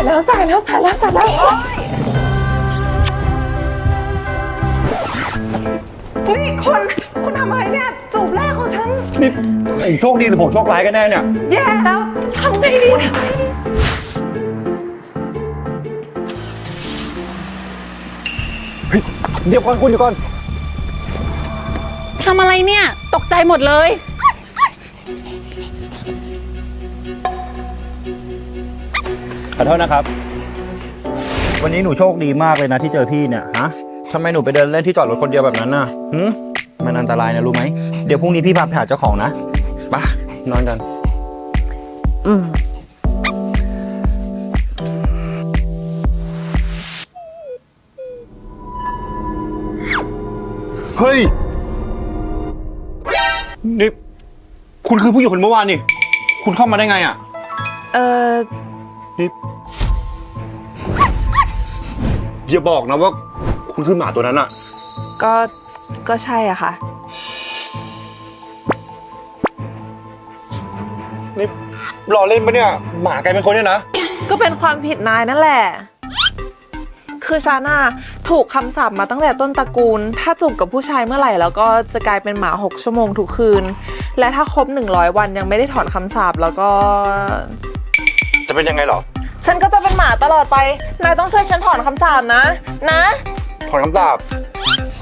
ายแล้วสายแล้วสายแล้วสายแล้วนี่คุณคุณทำอะไรเนี่ยจูบแรกของฉัน นี่ผมโชคดีหรือผมโชคร้ายกันแน่เนี่ย แย่แล้วทำไงดีทำไงดีเฮ้ยเดี๋ยวก่อนคุณเดี๋ยวก่อนทำอะไรเนี่ย ตกใจหมดเลยข อโทษนะครับ วันนี้หนูโชคดีมากเลยนะที่เจอพี่เนี่ยฮะทำไมหนูไปเดินเล่นที่จอดรถคนเดียวแบบนั้นน่ะหืมมันอันตรายนะรู้ไหมเดี๋ยวพรุ่งนี้พี่พาไปหาเจ้าของนะไปะนอนกัน อืมเฮ้ย นี่ คุณคือผู้หญิงคนเมื่อวานนี่ คุณเข้ามาได้ไงอะ เออ นี่อย่าบอกนะว่าคุณคือหมาตัวนั้นอะก็ก็ใช่อะค่ะ นี่รอเล่นปะเนี่ย หมากลายเป็นคนเนี่ยนะ ก็เป็นความผิดนายนั่นแหละ คือฉันน่ะถูกคำสาปมาตั้งแต่ต้นตระกูล ถ้าจูบกับผู้ชายเมื่อไหร่ แล้วก็จะกลายเป็นหมา 6 ชั่วโมงทุกคืน และถ้าครบ 100 วันยังไม่ได้ถอนคำสาปแล้วก็ จะเป็นยังไงเหรอ ฉันก็จะเป็นหมาตลอดไป นายต้องช่วยฉันถอนคำสาปนะ นะ ถอนคำสาป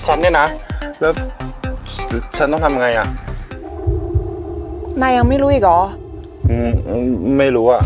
ฉันเนี่ยนะ แล้วฉันต้องทำไงอะนายยังไม่รู้อีกเหรอ อืมไม่รู้อะ